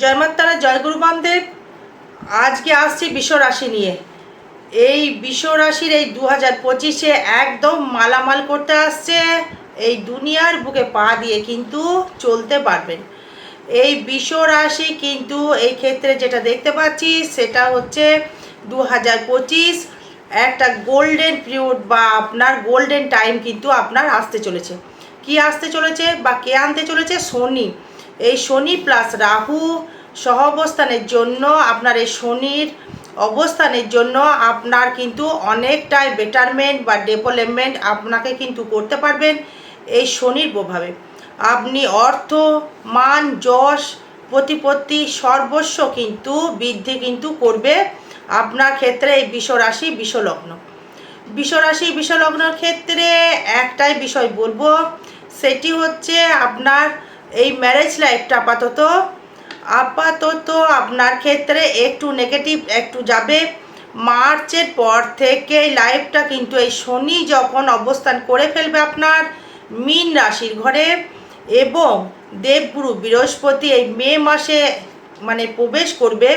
জয়মাত্তারা জয়গুরু বামদেব আজকে আসছি বিশ্ব রাশি নিয়ে। এই বিশ্ব রাশির এই দু হাজার পঁচিশে একদম মালামাল করতে আসছে। এই দুনিয়ার বুকে পা দিয়ে কিন্তু চলতে পারবেন। এই বিশ্ব রাশি কিন্তু এই ক্ষেত্রে যেটা দেখতে পাচ্ছি, সেটা হচ্ছে দু হাজার পঁচিশ একটা গোল্ডেন পিরিয়ড বা আপনার গোল্ডেন টাইম কিন্তু আপনার আসতে চলেছে। কি আসতে চলেছে বা কে আনতে চলেছে? শনি। এই শনি প্লাস রাহু সহ অবস্থানের জন্য, আপনার এই শনির অবস্থানের জন্য আপনার কিন্তু অনেকটাই বেটারমেন্ট বা ডেভেলপমেন্ট আপনাকে কিন্তু করতে পারবেন এই শনির প্রভাবে। আপনি অর্থ, মান, যশ, প্রতিপত্তি সর্বস্ব কিন্তু বৃদ্ধি কিন্তু করবে আপনার ক্ষেত্রে এই বিশ্বরাশি, বিশ্বলগ্ন। বিশ্বরাশি, বিশ্বলগ্নর ক্ষেত্রে একটাই বিষয় বলব, সেটি হচ্ছে আপনার এই ম্যারেজ লাইফটা আপাতত আপাতত আপনার ক্ষেত্রে একটু নেগেটিভ একটু যাবে। মার্চের পর থেকে লাইফটা কিন্তু এই শনি যখন অবস্থান করে ফেলবে আপনার, মীন রাশির ঘরে এবং দেবগুরু বৃহস্পতি এই মে মাসে মানে প্রবেশ করবে,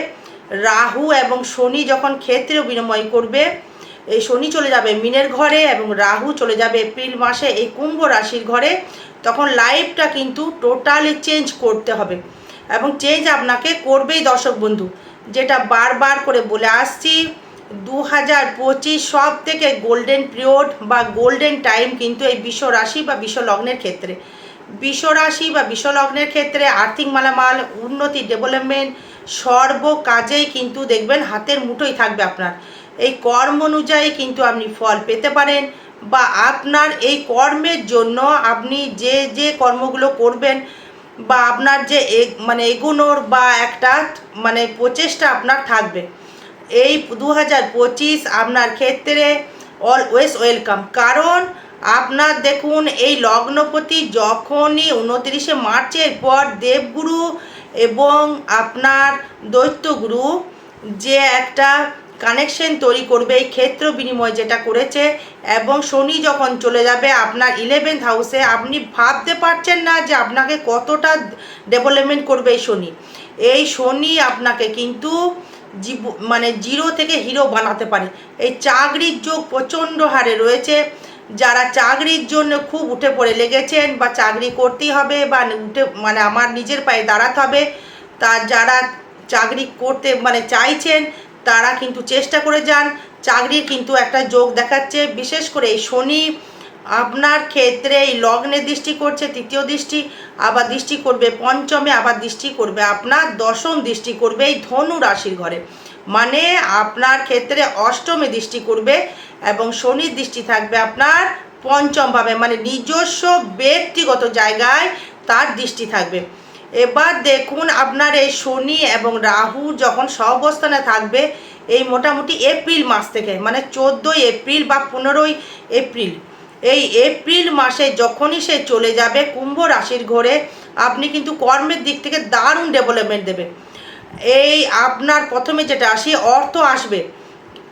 রাহু এবং শনি যখন ক্ষেত্রে বিনিময় করবে, এই শনি চলে যাবে মিনের ঘরে এবং রাহু চলে যাবে এপ্রিল মাসে এই কুম্ভ রাশির ঘরে। তখন লাইফটা কিন্তু টোটালি চেঞ্জ করতে হবে। এবং চেঞ্জ আপনাকে করবেই দর্শক বন্ধু। যেটা বারবার করে বলে আসছি দু হাজার পঁচিশ সব থেকে গোল্ডেন পিরিয়ড বা গোল্ডেন টাইম কিন্তু এই বিশ্ব রাশি বা বিশ্ব লগ্নের ক্ষেত্রে। বিশ্ব রাশি বা বিশ্ব লগ্নের ক্ষেত্রে আর্থিক মালামাল, উন্নতি ডেভেলপমেন্ট সর্ব কাজেই কিন্তু দেখবেন হাতের মুঠোই থাকবে আপনার। এই কর্ম অনুযায়ী কিন্তু আপনি ফল পেতে পারেন। বা আপনার এই কর্মের জন্য আপনি যে যে কর্মগুলো করবেন বা আপনার যে মানে এগুনোর বা একটা মানে প্রচেষ্টা আপনার থাকবে। এই দু পঁচিশ আপনার ক্ষেত্রে অলওয়েজ ওয়েলকাম কারণ আপনার দেখুন, এই লগ্নপতি যখনই উনত্রিশে মার্চের পর দেবগুরু এবং আপনার দৈত্যগুরু যে একটা কানেকশন তৈরি করবে এই ক্ষেত্র বিনিময় যেটা করেছে। এবং শনি যখন চলে যাবে আপনার ইলেভেন্থ হাউসে আপনি ভাবতে পারছেন না যে আপনাকে কতটা ডেভেলপমেন্ট করবে এই শনি। এই শনি আপনাকে কিন্তু জীব মানে জিরো থেকে হিরো বানাতে পারে। এই চাকরির যোগ প্রচণ্ড হারে রয়েছে। যারা চাকরির জন্য খুব উঠে পড়ে লেগেছেন বা চাকরি করতেই হবে বা উঠে মানে আমার নিজের পায়ে দাঁড়াতে হবে, তা যারা চাকরি করতে মানে চাইছেন তারা কিন্তু চেষ্টা করে যান, চাকরির কিন্তু একটা যোগ দেখাচ্ছে। বিশেষ করে এই শনি আপনার ক্ষেত্রে এই লগ্নে দৃষ্টি করছে, তৃতীয় দৃষ্টি, আবার দৃষ্টি করবে পঞ্চমে, আবার দৃষ্টি করবে আপনার দশম দৃষ্টি করবে এই ধনু রাশির ঘরে। মানে আপনার ক্ষেত্রে অষ্টমে দৃষ্টি করবে এবং শনির দৃষ্টি থাকবে আপনার পঞ্চমভাবে মানে নিজস্ব ব্যক্তিগত জায়গায় তার দৃষ্টি থাকবে। এবার দেখুন আপনার এই শনি এবং রাহু যখন সহবস্থানে থাকবে, এই মোটামুটি এপ্রিল মাস থেকে মানে চোদ্দোই এপ্রিল বা পনেরোই এপ্রিল। এই এপ্রিল মাসে যখনই সে চলে যাবে কুম্ভ রাশির ঘরে, আপনি কিন্তু কর্মের দিক থেকে দারুণ ডেভেলপমেন্ট দেবে এই আপনার প্রথমে যেটা আসি, অর্থ আসবে।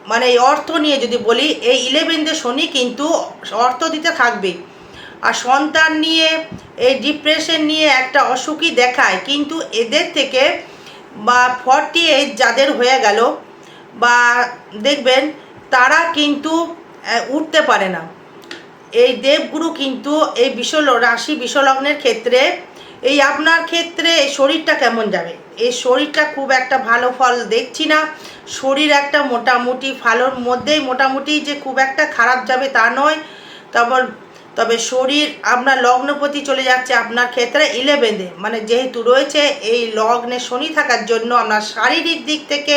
মানে এই অর্থ নিয়ে যদি বলি, এই ইলেভেনদের শনি কিন্তু অর্থ দিতে থাকবেই। আর সন্তান নিয়ে, এই ডিপ্রেশন নিয়ে একটা অসুখই দেখায়। কিন্তু এদের থেকে, বা ফর্টি এইট যাদের হয়ে গেল, বা দেখবেন তারা কিন্তু উঠতে পারে না। এই দেবগুরু কিন্তু এই বিষ রাশি বিষলগ্নের ক্ষেত্রে, এই আপনার ক্ষেত্রে এই শরীরটা কেমন যাবে? এই শরীরটা খুব একটা ভালো ফল দেখছি না। শরীর একটা মোটামুটি ভালোর মধ্যেই মোটামুটি যে খুব একটা খারাপ যাবে তা নয়। তারপর তবে শরীর আপনার লগ্নপতি চলে যাচ্ছে আপনার ক্ষেত্রে ইলেভেনে মানে যেহেতু রয়েছে, এই লগ্নে শনি থাকার জন্য আপনার শারীরিক দিক থেকে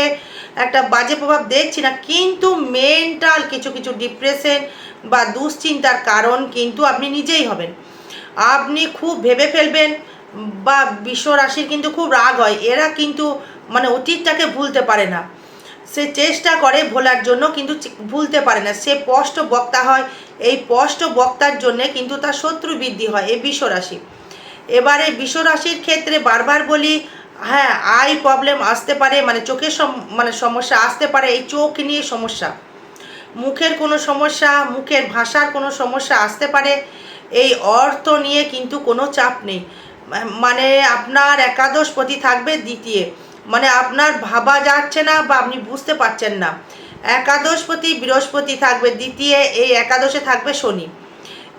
একটা বাজে প্রভাব দেখছি না। কিন্তু মেন্টাল কিছু কিছু ডিপ্রেশন বা দুশ্চিন্তার কারণ কিন্তু আপনি নিজেই হবেন। আপনি খুব ভেবে ফেলবেন বা বিশ্ব রাশির কিন্তু খুব রাগ হয়। এরা কিন্তু মানে অতীতটাকে ভুলতে পারে না। সে চেষ্টা করে ভোলার জন্য, কিন্তু ভুলতে পারে না। সে স্পষ্ট বক্তা হয়। এই স্পষ্ট বক্তার জন্যে কিন্তু তার শত্রু বৃদ্ধি হয় এই বিশ্ব রাশি এবারে বিশ্ব রাশির ক্ষেত্রে বারবার বলি হ্যাঁ আই প্রবলেম আসতে পারে মানে চোখের মানে সমস্যা আসতে পারে, এই চোখ নিয়ে সমস্যা। মুখের কোনো সমস্যা, মুখের ভাষার কোনো সমস্যা আসতে পারে, এই অর্থ নিয়ে কিন্তু কোনো চাপ নেই। মানে আপনার একাদশপতি থাকবে দ্বিতীয়। মানে আপনার ভাবা যাচ্ছে না বা আপনি বুঝতে পারছেন না। একাদশপতি বৃহস্পতি থাকবে, দ্বিতীয় এই একাদশে থাকবে শনি।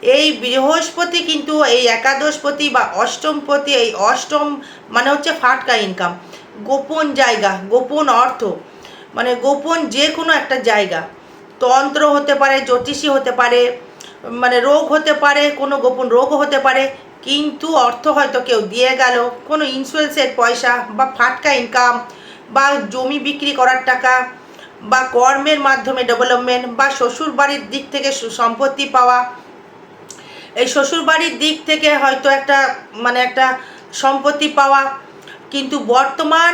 এই বৃহস্পতি কিন্তু এই একাদশপতি বা অষ্টমপতি, এই অষ্টম মানে হচ্ছে ফাটকা ইনকাম গোপন জায়গা, গোপন অর্থ। মানে গোপন যে কোনো একটা জায়গা। তন্ত্র হতে পারে, জ্যোতিষী হতে পারে মানে রোগ হতে পারে, কোনো গোপন রোগও হতে পারে। কিন্তু অর্থ হয়তো কেউ দিয়ে গেল। কোনো ইন্স্যুরেন্সের পয়সা বা ফাটকা ইনকাম বা জমি বিক্রি করার টাকা বা কর্মের মাধ্যমে ডেভেলপমেন্ট বা শ্বশুর বাড়ির দিক থেকে সম্পত্তি পাওয়া। এই শ্বশুরবাড়ির দিক থেকে হয়তো একটা মানে একটা সম্পত্তি পাওয়া। কিন্তু বর্তমান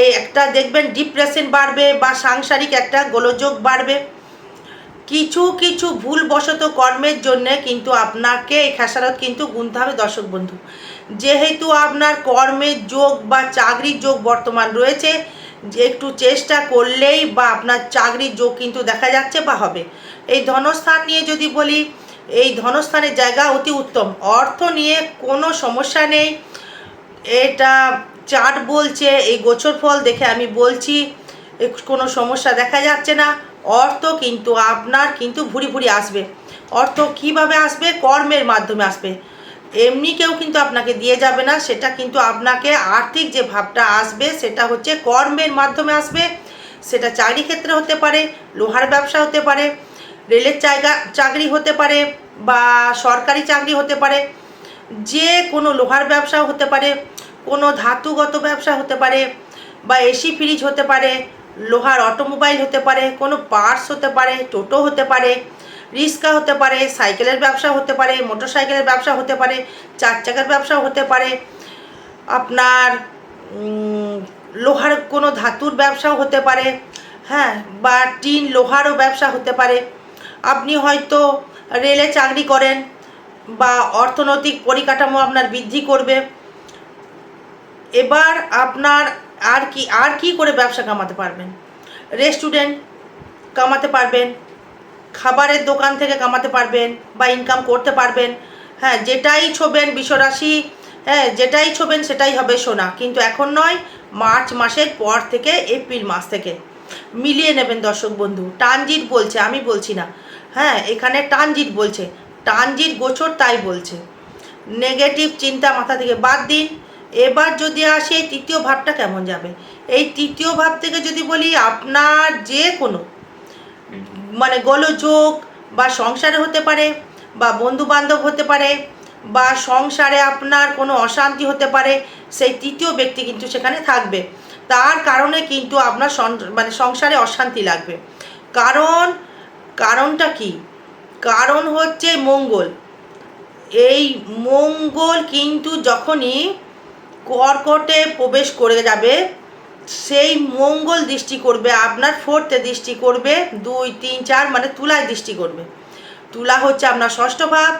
এই একটা দেখবেন ডিপ্রেশন বাড়বে বা সাংসারিক একটা গোলযোগ বাড়বে। কিছু কিছু ভুলবশত কর্মের জন্যে কিন্তু আপনাকে এই খেসারত কিন্তু গুনতে হবে, দর্শক বন্ধু। যেহেতু আপনার কর্মের যোগ বা চাকরির যোগ বর্তমান রয়েছে যে একটু চেষ্টা করলেই বা আপনার চাকরির যোগ কিন্তু দেখা যাচ্ছে বা হবে। এই ধনস্থান নিয়ে যদি বলি, এই ধনস্থানের জায়গা অতি উত্তম। অর্থ নিয়ে কোনো সমস্যা নেই। এটা চার্ট বলছে, এই গোছর ফল দেখে আমি বলছি কোনো সমস্যা দেখা যাচ্ছে না। অর্থ কিন্তু আপনার কিন্তু ভুরি ভুরি আসবে। অর্থ কীভাবে আসবে? কর্মের মাধ্যমে আসবে। এমনি কেউ কিন্তু আপনাকে দিয়ে যাবে না। সেটা কিন্তু আপনাকে আর্থিক যে ভাবটা আসবে, সেটা হচ্ছে কর্মের মাধ্যমে আসবে। সেটা চাকরি ক্ষেত্রে হতে পারে, লোহার ব্যবসা হতে পারে, রেলের জায়গা চাকরি হতে পারে বা সরকারি চাকরি হতে পারে। যে কোনো লোহার ব্যবসাও হতে পারে, কোনো ধাতুগত ব্যবসা হতে পারে বা এসি ফ্রিজ হতে পারে লোহার অটোমোবাইল হতে পারে, কোনো পার্স হতে পারে, টোটো হতে পারে, রিক্সা হতে পারে, সাইকেলের ব্যবসা হতে পারে মোটর সাইকেলের ব্যবসা হতে পারে, চার চাকার ব্যবসা হতে পারে, আপনার লোহার কোনো ধাতুর ব্যবসাও হতে পারে হ্যাঁ বা টিন লোহারও ব্যবসা হতে পারে। আপনি হয়তো রেলে চাকরি করেন বা অর্থনৈতিক পরিকাঠামো আপনার বৃদ্ধি করবে। এবার আপনার আর কি আর কি করে ব্যবসা কামাতে পারবেন? রেস্টুরেন্ট কামাতে পারবেন, খাবারের দোকান থেকে কামাতে পারবেন বা ইনকাম করতে পারবেন। হ্যাঁ যেটাই ছোবেন বিশ্বরাশি হ্যাঁ যেটাই ছোবেন সেটাই হবে সোনা। কিন্তু এখন নয়, মার্চ মাসের পর থেকে এপ্রিল মাস থেকে। মিলিয়ে নেবেন দর্শক বন্ধু। টানজিট বলছে, আমি বলছি না। হ্যাঁ এখানে টানজিট বলছে। টানজিট গোচর তাই বলছে। নেগেটিভ চিন্তা মাথা থেকে বাদ দিন। এবার যদি আসে, এই তৃতীয় ভাবটা কেমন যাবে? এই তৃতীয় ভাব থেকে যদি বলি, আপনার যে কোনো মানে গোলযোগ বা সংসারে হতে পারে, বা বন্ধু বান্ধব হতে পারে, বা সংসারে আপনার কোনো অশান্তি হতে পারে, সেই তৃতীয় ব্যক্তি কিন্তু সেখানে থাকবে। তার কারণে কিন্তু আপনার মানে সংসারে অশান্তি লাগবে। কারণ, কারণটা কি? কারণ হচ্ছে মঙ্গল। এই মঙ্গল কিন্তু যখনই কর্কটে প্রবেশ করে যাবে, সেই মঙ্গল দৃষ্টি করবে, আপনার ফোর্থে দৃষ্টি করবে, দুই, তিন, চার মানে তুলায় দৃষ্টি করবে। তুলা হচ্ছে আপনার ষষ্ঠ ভাব,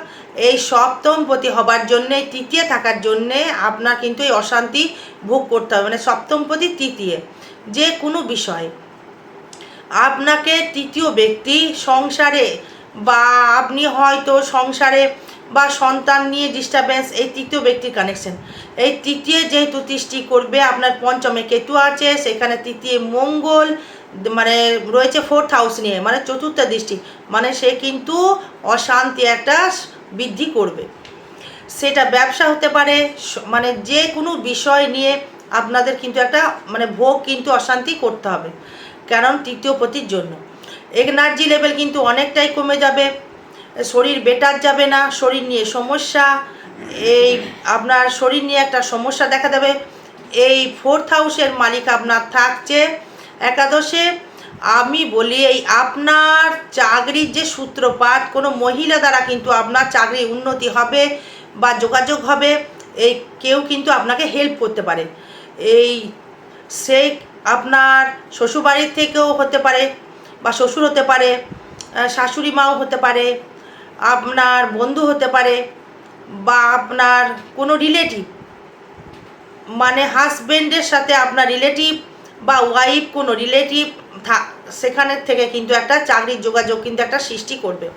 এই সপ্তমপতি হবার জন্যে, তৃতীয় থাকার জন্যে আপনার কিন্তু এই অশান্তি ভোগ করতে হবে মানে সপ্তমপতি, তৃতীয়, যে কোনো বিষয়ে। আপনাকে তৃতীয় ব্যক্তি সংসারে বা আপনি হয়তো সংসারে বা সন্তান নিয়ে ডিস্টারবেন্স এই তৃতীয় ব্যক্তির কানেকশন এই তৃতীয় যেহেতু দৃষ্টি করবে, আপনার পঞ্চমে কেতু আছে, সেখানে তৃতীয় মঙ্গল মানে রয়েছে ফোর্থ হাউস নিয়ে মানে চতুর্থ দৃষ্টি। মানে সে কিন্তু অশান্তি একটা বৃদ্ধি করবে। সেটা ব্যবসা হতে পারে মানে যে কোনো বিষয় নিয়ে আপনাদের কিন্তু একটা মানে ভোগ কিন্তু অশান্তি করতে হবে। কারণ তৃতীয় পতির জন্য। এনার্জি লেভেল কিন্তু অনেকটাই কমে যাবে। শরীর বেটার যাবে না, শরীর নিয়ে সমস্যা, এই আপনার শরীর নিয়ে একটা সমস্যা দেখা দেবে। এই ফোর্থ হাউসের মালিক আপনার থাকছে একাদশে। আমি বলি এই আপনার চাকরির যে সূত্রপাত, কোনো মহিলা দ্বারা কিন্তু আপনার চাকরি উন্নতি হবে বা যোগাযোগ হবে, এই কেউ কিন্তু আপনাকে হেল্প করতে পারে। এই সে আপনার শ্বশুরবাড়ির থেকেও হতে পারে বা শ্বশুর হতে পারে শাশুড়ি মাও হতে পারে আপনার বন্ধু হতে পারে বা আপনার কোনো রিলেটিভ মানে হাজবেন্ডের সাথে আপনার রিলেটিভ বা ওয়াইফ কোনো রিলেটিভ থা সেখানের থেকে কিন্তু একটা চাকরির যোগাযোগ কিন্তু একটা সৃষ্টি করবে।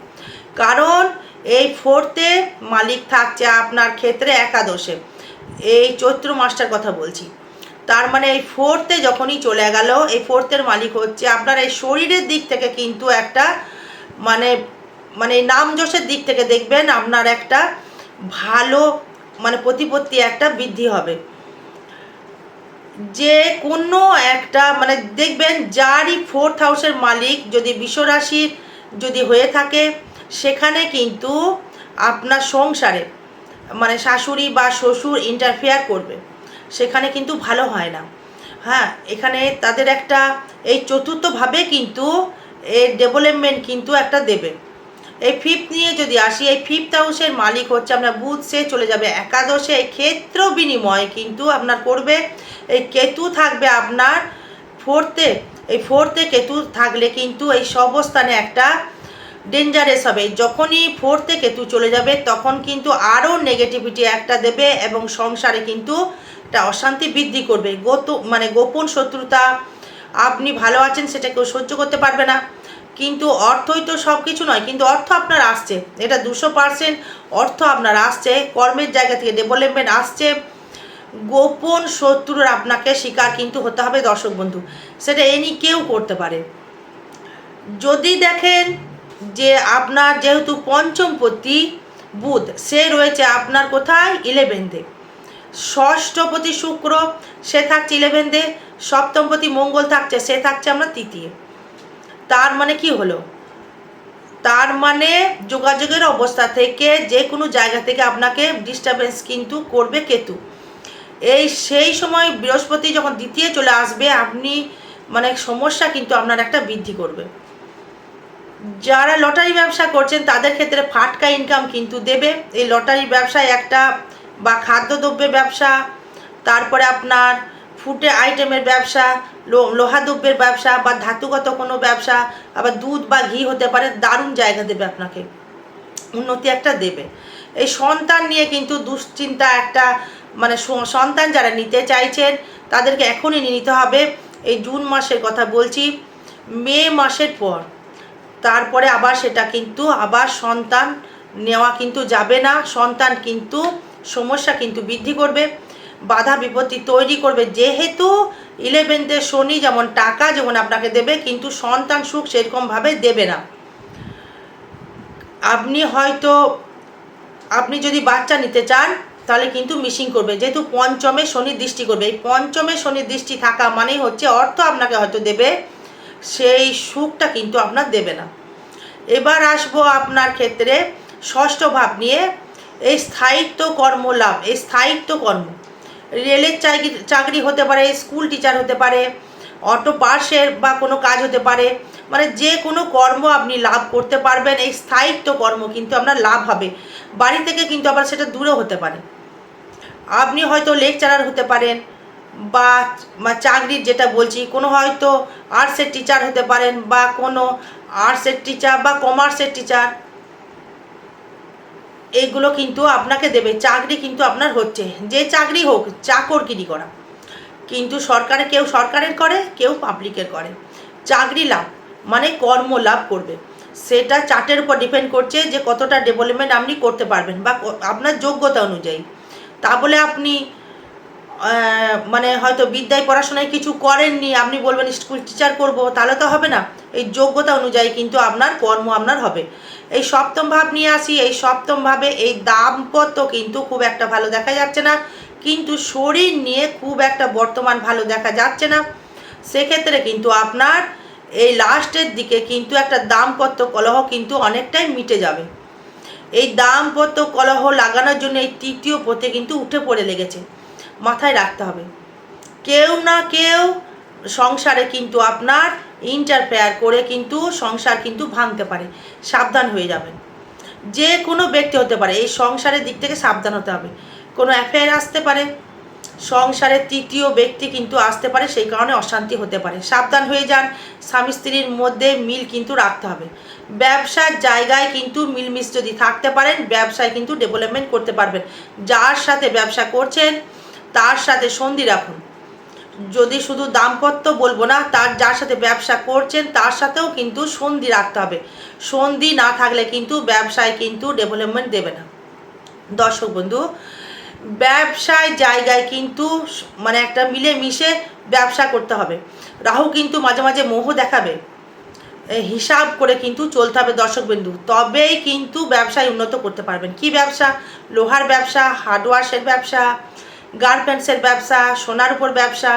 কারণ এই ফোর্থে মালিক থাকছে আপনার ক্ষেত্রে একাদশে। এই চৈত্র মাসটার কথা বলছি। তার মানে এই ফোর্থে যখনই চলে গেল, এই ফোর্থের মালিক হচ্ছে আপনার এই শরীরের দিক থেকে কিন্তু একটা মানে মানে নাম যশের দিক থেকে দেখবেন আপনার একটা ভালো মানে প্রতিপত্তি একটা বৃদ্ধি হবে। যে কোনো একটা মানে দেখবেন যারই ফোর্থ হাউসের মালিক যদি বিশ্বরাশির যদি হয়ে থাকে, সেখানে কিন্তু আপনার সংসারে মানে শাশুড়ি বা শ্বশুর ইন্টারফেয়ার করবে। সেখানে কিন্তু ভালো হয় না। হ্যাঁ এখানে তাদের একটা এই চতুর্থভাবে কিন্তু এর ডেভেলপমেন্ট কিন্তু একটা দেবে। এই ফিফথ নিয়ে যদি আসি, এই ফিফথ হাউসের মালিক হচ্ছে আপনার বুধ, সে চলে যাবে একাদশে। এই ক্ষেত্র বিনিময় কিন্তু আপনার করবে, এই কেতু থাকবে আপনার ফোর্থে এই ফোর্থে কেতু থাকলে কিন্তু এই সবস্থানে একটা ডেঞ্জারেস হবে। যখনই ফোর্থে কেতু চলে যাবে, তখন কিন্তু আরও নেগেটিভিটি একটা দেবে এবং সংসারে কিন্তু একটা অশান্তি বৃদ্ধি করবে। গত মানে গোপন শত্রুতা, আপনি ভালো আছেন সেটা কেউ সহ্য করতে পারবে না। কিন্তু অর্থই তো সব কিছু নয়, কিন্তু অর্থ আপনার আসছে। এটা দুশো পার্সেন্ট অর্থ আপনার আসছে, কর্মের জায়গা থেকে ডেভেলপমেন্ট আসছে। গোপন শত্রুর আপনাকে শিকার কিন্তু হতে হবে দর্শক বন্ধু, সেটা এনি কেউ করতে পারে। যদি দেখেন যে আপনার যেহেতু পঞ্চমপতি বুধ, সে রয়েছে আপনার কোথায়? ইলেভেন্থে ষষ্ঠপতি শুক্র, সে থাকছে ইলেভেন্থে সপ্তমপতি মঙ্গল থাকছে, সে থাকছে আমরা তৃতীয়। তার মানে কি হলো? তার মানে যোগাযোগের অবস্থা থেকে যে কোনো জায়গা থেকে আপনাকে ডিস্টারবেন্স কিন্তু করবে কেতু। এই সেই সময় বৃহস্পতি যখন দ্বিতীয় চলে আসবে, আপনি মানে সমস্যা কিন্তু আপনার একটা বৃদ্ধি করবে। যারা লটারি ব্যবসা করছেন, তাদের ক্ষেত্রে ফাটকা ইনকাম কিন্তু দেবে। এই লটারি ব্যবসায় একটা বা খাদ্যদ্রব্যের ব্যবসা, তারপরে আপনার ফুডে আইটেমের ব্যবসা লোহা দ্রব্যের ব্যবসা বা ধাতুগত কোনো ব্যবসা, আবার দুধ বা ঘি হতে পারে, দারুণ জায়গা দেবে আপনাকে। উন্নতি একটা দেবে। এই সন্তান নিয়ে কিন্তু দুশ্চিন্তা একটা মানে সন্তান যারা নিতে চাইছেন, তাদেরকে এখনই নিতে হবে। এই জুন মাসের কথা বলছি, মে মাসের পর। তারপরে আবার সেটা কিন্তু, আবার সন্তান নেওয়া কিন্তু যাবে না। সন্তান কিন্তু, সমস্যা কিন্তু বৃদ্ধি করবে। বাধা বিপত্তি তৈরি করবে। যেহেতু ইলেভেন্থে শনি যেমন টাকা যেমন আপনাকে দেবে, কিন্তু সন্তান সুখ সেরকমভাবে দেবে না। আপনি হয়তো, আপনি যদি বাচ্চা নিতে চান, তাহলে কিন্তু মিসিং করবে। যেহেতু পঞ্চমে শনির দৃষ্টি করবে। এই পঞ্চমে শনির দৃষ্টি থাকা মানেই হচ্ছে অর্থ আপনাকে হয়তো দেবে, সেই সুখটা কিন্তু আপনার দেবে না। এবার আসব আপনার ক্ষেত্রে ষষ্ঠ ভাব নিয়ে, এই স্থায়িত্ব কর্ম লাভ। এই স্থায়িত্ব কর্ম রেলের চাকরি হতে পারে, স্কুল টিচার হতে পারে, অটো পার্সের বা কোনো কাজ হতে পারে মানে যে কোনো কর্ম আপনি লাভ করতে পারবেন, এই স্থায়িত্ব কর্ম কিন্তু আপনার লাভ হবে। বাড়ি থেকে কিন্তু আবার সেটা দূরেও হতে পারে। আপনি হয়তো লেকচারার হতে পারেন বা চাকরির যেটা বলছি, কোনো হয়তো আর্টসের টিচার হতে পারেন বা কোনো আর্টসের টিচার বা কমার্সের টিচার। এইগুলো কিন্তু আপনাকে দেবে, চাকরি কিন্তু আপনার হচ্ছে। যে চাকরি হোক চাকরগিরি করা। কিন্তু সরকারে কেউ সরকারের করে, কেউ পাবলিকের করে। চাকরি লাভ মানে কর্ম লাভ করবে। সেটা চার্টের উপর ডিপেন্ড করছে যে কতটা ডেভেলপমেন্ট আপনি করতে পারবেন বা আপনার যোগ্যতা অনুযায়ী। তা বলে আপনি মানে হয়তো বিদ্যায় পড়াশোনায় কিছু করেননি, আপনি বলবেন স্কুল টিচার করব, তাহলে তো হবে না। এই যোগ্যতা অনুযায়ী কিন্তু আপনার কর্ম আপনার হবে। এই সপ্তম ভাব নিয়ে আসি, এই সপ্তম ভাবে এই দাম্পত্য কিন্তু খুব একটা ভালো দেখা যাচ্ছে না, কিন্তু শরীর নিয়ে খুব একটা বর্তমান ভালো দেখা যাচ্ছে না। সেক্ষেত্রে কিন্তু আপনার এই লাস্টের দিকে কিন্তু একটা দাম্পত্য কলহ কিন্তু অনেকটাই মিটে যাবে। এই দাম্পত্য কলহ লাগানোর জন্য এই তৃতীয় পথে কিন্তু উঠে পড়ে লেগেছে। মাথায় রাখতে হবে। কেউ না কেউ সংসারে কিন্তু আপনার ইন্টারফেয়ার করে কিন্তু সংসার কিন্তু ভাঙতে পারে। সাবধান হয়ে যাবেন। যে কোনো ব্যক্তি হতে পারে, এই সংসারের দিক থেকে সাবধান হতে হবে। কোনো অ্যাফেয়ার আসতে পারে, সংসারের তৃতীয় ব্যক্তি কিন্তু আসতে পারে, সেই কারণে অশান্তি হতে পারে। সাবধান হয়ে যান, স্বামী স্ত্রীর মধ্যে মিল কিন্তু রাখতে হবে। ব্যবসার জায়গায় কিন্তু মিলমিশ যদি থাকতে পারেন, ব্যবসায় কিন্তু ডেভেলপমেন্ট করতে পারবেন। যার সাথে ব্যবসা করছেন তার সাথে সন্ধি রাখুন। যদি শুধু দাম্পত্য বলব না, তার যার সাথে ব্যবসা করছেন, তার সাথেও কিন্তু সন্ধি রাখতে হবে। সন্ধি না থাকলে কিন্তু ব্যবসায় কিন্তু ডেভেলপমেন্ট দেবে না। দর্শক বন্ধু, ব্যবসায় জায়গায় কিন্তু মানে একটা মিলে মিশে ব্যবসা করতে হবে। রাহু কিন্তু মাঝে মাঝে মোহ দেখাবে। হিসাব করে কিন্তু চলতে হবে দর্শক বিন্দু তবেই কিন্তু ব্যবসায় উন্নত করতে পারবেন। কি ব্যবসা? লোহার ব্যবসা হার্ডওয়ার্সের ব্যবসা গার্মেন্টসের ব্যবসা, সোনার উপর ব্যবসা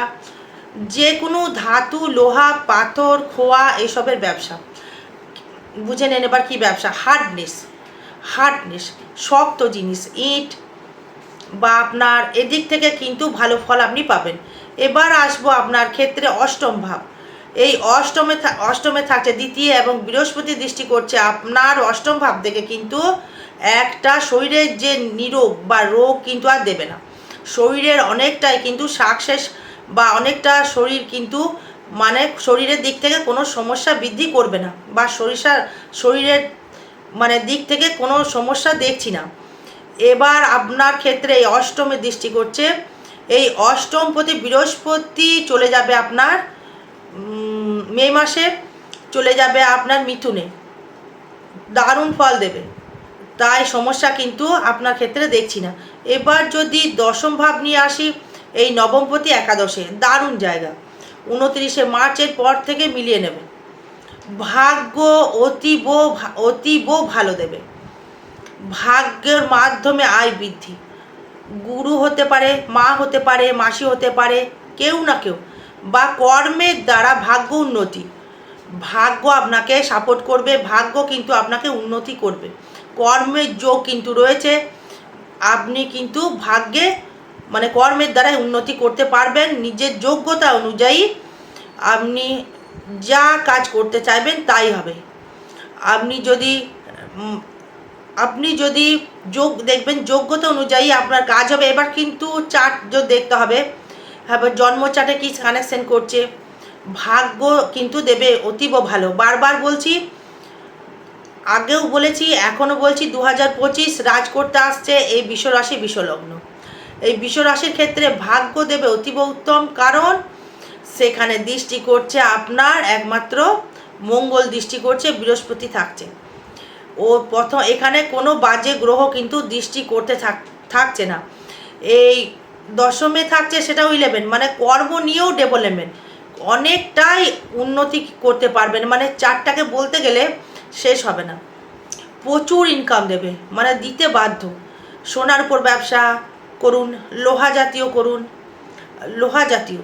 যে কোনো ধাতু, লোহা, পাথর, খোয়া এসবের ব্যবসা। বুঝে নেন এবার কী ব্যবসা? হার্ডনেস হার্ডনেস শক্ত জিনিস, ইট বা আপনার এদিক থেকে কিন্তু ভালো ফল আপনি পাবেন। এবার আসব আপনার ক্ষেত্রে অষ্টম ভাব। এই অষ্টমে অষ্টমে থাকছে দ্বিতীয় এবং বৃহস্পতি দৃষ্টি করছে আপনার অষ্টম ভাব থেকে কিন্তু একটা শরীরের যে নিরোগ বা রোগ কিন্তু আর দেবে না। শরীরের অনেকটাই কিন্তু সাকসেস বা অনেকটা শরীর কিন্তু মানে শরীরের দিক থেকে কোনো সমস্যা বৃদ্ধি করবে না বা শরীর শরীরের মানে দিক থেকে কোনো সমস্যা দেখছি না। এবার আপনার ক্ষেত্রে এই অষ্টমে দৃষ্টি করছে। এই অষ্টম প্রতি বৃহস্পতি চলে যাবে আপনার মে মাসে চলে যাবে আপনার মিথুনে। দারুণ ফল দেবে। তাই সমস্যা কিন্তু আপনার ক্ষেত্রে দেখছি না। এবার যদি দশম ভাব নিয়ে আসি, এই নবমপতি একাদশে, দারুণ জায়গা। উনত্রিশে মার্চের পর থেকে মিলিয়ে নেবে। ভাগ্য অতীব অতীব ভালো দেবে। ভাগ্যের মাধ্যমে আয় বৃদ্ধি। গুরু হতে পারে, মা হতে পারে, মাসি হতে পারে, কেউ না কেউ, বা কর্মের দ্বারা ভাগ্য উন্নতি। ভাগ্য আপনাকে সাপোর্ট করবে, ভাগ্য কিন্তু আপনাকে উন্নতি করবে। কর্মের যোগ কিন্তু রয়েছে। আপনি কিন্তু ভাগ্যে মানে কর্মের দ্বারাই উন্নতি করতে পারবেন। নিজের যোগ্যতা অনুযায়ী আপনি যা কাজ করতে চাইবেন তাই হবে। আপনি যদি আপনি যদি যোগ, দেখবেন যোগ্যতা অনুযায়ী আপনার কাজ হবে। এবার কিন্তু চার্ট দেখতে হবে। হ্যাঁ জন্ম চার্টে কী কানেকশন করছে? ভাগ্য কিন্তু দেবে অতীব ভালো। বারবার বলছি আগেও বলেছি, এখনও বলছি দু হাজার পঁচিশ রাজ করতে আসছে এই বিশ্বরাশি বিশ্বলগ্ন। এই বিশ্বরাশির ক্ষেত্রে ভাগ্য দেবে অতীব উত্তম, কারণ সেখানে দৃষ্টি করছে আপনার একমাত্র মঙ্গল দৃষ্টি করছে, বৃহস্পতি থাকছে। ও প্রথম, এখানে কোনো বাজে গ্রহ কিন্তু দৃষ্টি করতে থাক, থাকছে না। এই দশমে থাকছে সেটাও ইলেভেন মানে কর্ম নিয়েও ডেভেলপমেন্ট অনেকটাই উন্নতি করতে পারবেন মানে চারটাকে বলতে গেলে শেষ হবে না। প্রচুর ইনকাম দেবে মানে দিতে বাধ্য। সোনার উপর ব্যবসা করুন, লোহা জাতীয় করুন, লোহা জাতীয়।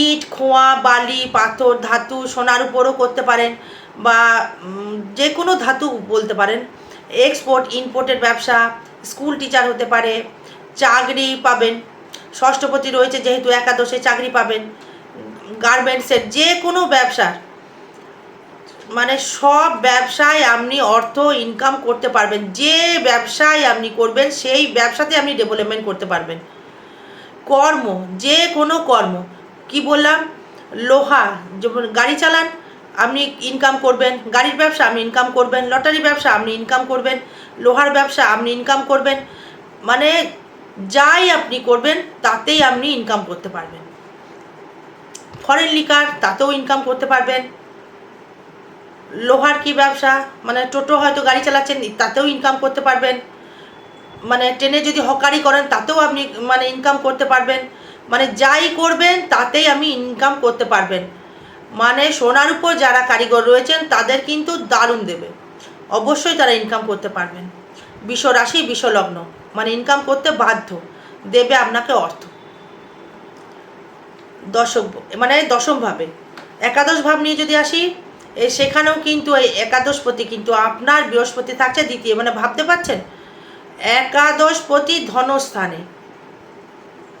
ইট, খোয়া, বালি, পাথর, ধাতু সোনার উপরও করতে পারেন বা যে কোনো ধাতু বলতে পারেন। এক্সপোর্ট ইম্পোর্টের ব্যবসা স্কুল টিচার হতে পারে, চাকরি পাবেন। ষষ্ঠপতি রয়েছে যেহেতু একাদশে চাকরি পাবেন। গার্মেন্টসের যে কোনো ব্যবসার মানে সব ব্যবসায় আপনি অর্থ ইনকাম করতে পারবেন। যে ব্যবসায় আপনি করবেন, সেই ব্যবসাতে আপনি ডেভেলপমেন্ট করতে পারবেন। কর্ম, যে কোনো কর্ম। কি বললাম? লোহা, যেমন গাড়ি চালান, আপনি ইনকাম করবেন। গাড়ির ব্যবসা, আপনি ইনকাম করবেন। লটারি ব্যবসা, আপনি ইনকাম করবেন। লোহার ব্যবসা, আপনি ইনকাম করবেন। মানে যাই আপনি করবেন, তাতেই আপনি ইনকাম করতে পারবেন। ফরেন লিকার তাতেও ইনকাম করতে পারবেন। লোহার কি ব্যবসা? মানে টোটো হয়তো গাড়ি চালাচ্ছেন, তাতেও ইনকাম করতে পারবেন। মানে ট্রেনে যদি হকারি করেন, তাতেও আপনি মানে ইনকাম করতে পারবেন। মানে যাই করবেন, তাতেই আমি ইনকাম করতে পারবেন। মানে সোনার উপর যারা কারিগর রয়েছেন, তাদের কিন্তু দারুণ দেবে। অবশ্যই তারা ইনকাম করতে পারবেন। বিশ্ব রাশি বিশ্ব লগ্ন মানে ইনকাম করতে বাধ্য। দেবে আপনাকে অর্থ। দশক মানে দশমভাবে একাদশ ভাব নিয়ে যদি আসি সেখানেও কিন্তু এই একাদশপতি কিন্তু আপনার বৃহস্পতি থাকছে, দ্বিতীয় মানে ভাবতে পারছেন? একাদশপতি ধনস্থানে।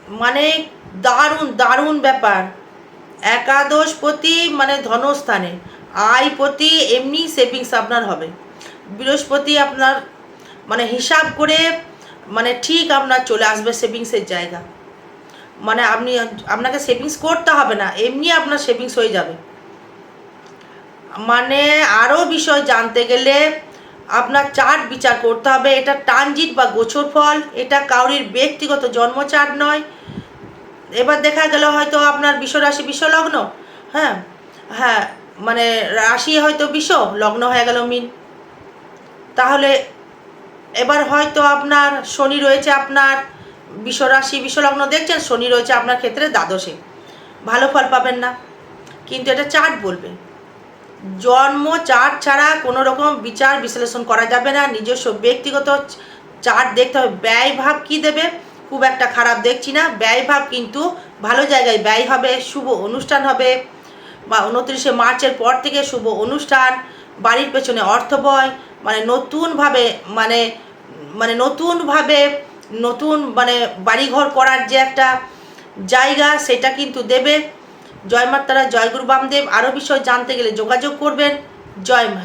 মানে দারুণ দারুণ ব্যাপার। একাদশপতি মানে ধনস্থানে। আয়পতি এমনি সেভিংস আপনার হবে। বৃহস্পতি আপনার মানে হিসাব করে মানে ঠিক আপনার চলে আসবে সেভিংসের জায়গা। মানে আপনি, আপনাকে সেভিংস করতে হবে না, এমনি আপনার সেভিংস হয়ে যাবে। মানে আরও বিষয় জানতে গেলে আপনার চার্ট বিচার করতে হবে। এটা ট্রানজিট বা গোছর ফল, এটা কাউরির ব্যক্তিগত জন্ম চার্ট নয়। এবার দেখা গেল হয়তো আপনার বিশ্ব রাশি বিশ্ব লগ্ন হ্যাঁ? হ্যাঁ মানে রাশি হয়তো বিশ্ব লগ্ন হয়ে গেল মিন। তাহলে এবার হয়তো আপনার শনি রয়েছে আপনার বিশ্বরাশি বিশ্বলগ্ন দেখছেন শনি রয়েছে আপনার ক্ষেত্রে দ্বাদশে। ভালো ফল পাবেন না। কিন্তু এটা চার্ট বলবে। জন্ম, চার্ট ছাড়া কোনো রকম বিচার বিশ্লেষণ করা যাবে না। নিজস্ব ব্যক্তিগত চার্ট দেখতে হবে। ব্যয় ভাব কী দেবে? খুব একটা খারাপ দেখছি না। ব্যয় ভাব কিন্তু ভালো জায়গায় ব্যয় হবে। শুভ অনুষ্ঠান হবে বা উনত্রিশে মার্চের পর থেকে শুভ অনুষ্ঠান, বাড়ির পেছনে অর্থ বয় মানে নতুনভাবে মানে মানে নতুনভাবে, নতুন মানে বাড়িঘর করার যে একটা জায়গা সেটা কিন্তু দেবে। জয় মাতারা জয় বামদেব আরও বিষয় জানতে গেলে যোগাযোগ করবেন। জয় মা